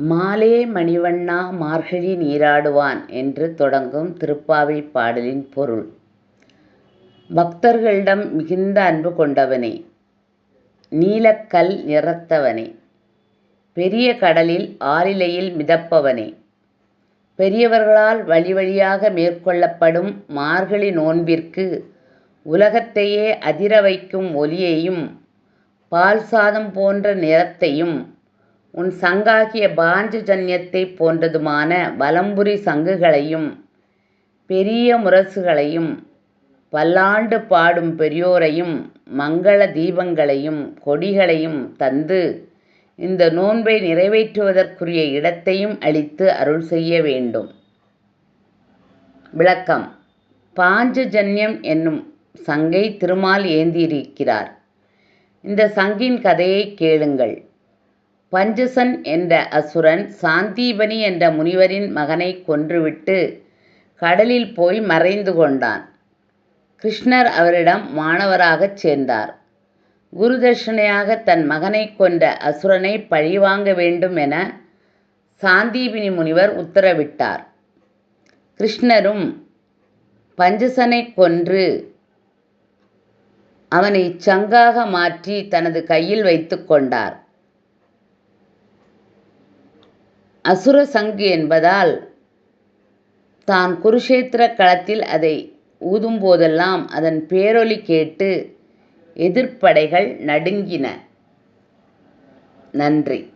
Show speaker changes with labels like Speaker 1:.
Speaker 1: மாலே மணிவண்ணா மார்கழி நீராடுவான் என்று தொடங்கும் திருப்பாவைப் பாடலின் பொருள். பக்தர்களிடம் மிகுந்த அன்பு கொண்டவனே நீலக்கல் நிறத்தவனே பெரிய கடலில் ஆலிலையில் மிதப்பவனே பெரியவர்களால் வழி வழியாக மேற்கொள்ளப்படும் மார்கழி நோன்பிற்கு உலகத்தையே அதிர வைக்கும் ஒலியையும் பால் சாதம் போன்ற நிறத்தையும் உன் சங்காகிய பாஞ்சஜன்யத்தைப் போன்றதுமான வலம்புரி சங்குகளையும் பெரிய முரசுகளையும் பல்லாண்டு பாடும் பெரியோரையும் மங்கள தீபங்களையும் கொடிகளையும் தந்து இந்த நோன்பை நிறைவேற்றுவதற்குரிய இடத்தையும் அளித்து அருள் செய்ய வேண்டும். விளக்கம் பாஞ்சஜன்யம் என்னும் சங்கை திருமால் ஏந்தியிருக்கிறார். இந்த சங்கின் கதையைக் கேளுங்கள். பஞ்சசன் என்ற அசுரன் சாந்தீபனி என்ற முனிவரின் மகனைக் கொன்றுவிட்டு கடலில் போய் மறைந்து கொண்டான். கிருஷ்ணர் அவரிடம் மாணவராகச் சேர்ந்தார். குருதர்ஷனையாக தன் மகனைக் கொன்ற அசுரனை பழிவாங்க வேண்டும் என சாந்தீபினி முனிவர் உத்தரவிட்டார். கிருஷ்ணரும் பஞ்சசனைக் கொன்று அவனைச் சங்காக மாற்றி தனது கையில் வைத்து கொண்டார். அசுர சங்கு என்பதால் தான் குருஷேத்திர களத்தில் அதை ஊதும்போதெல்லாம் அதன் பேரொலி கேட்டு எதிர்ப்படைகள் நடுங்கின. நன்றி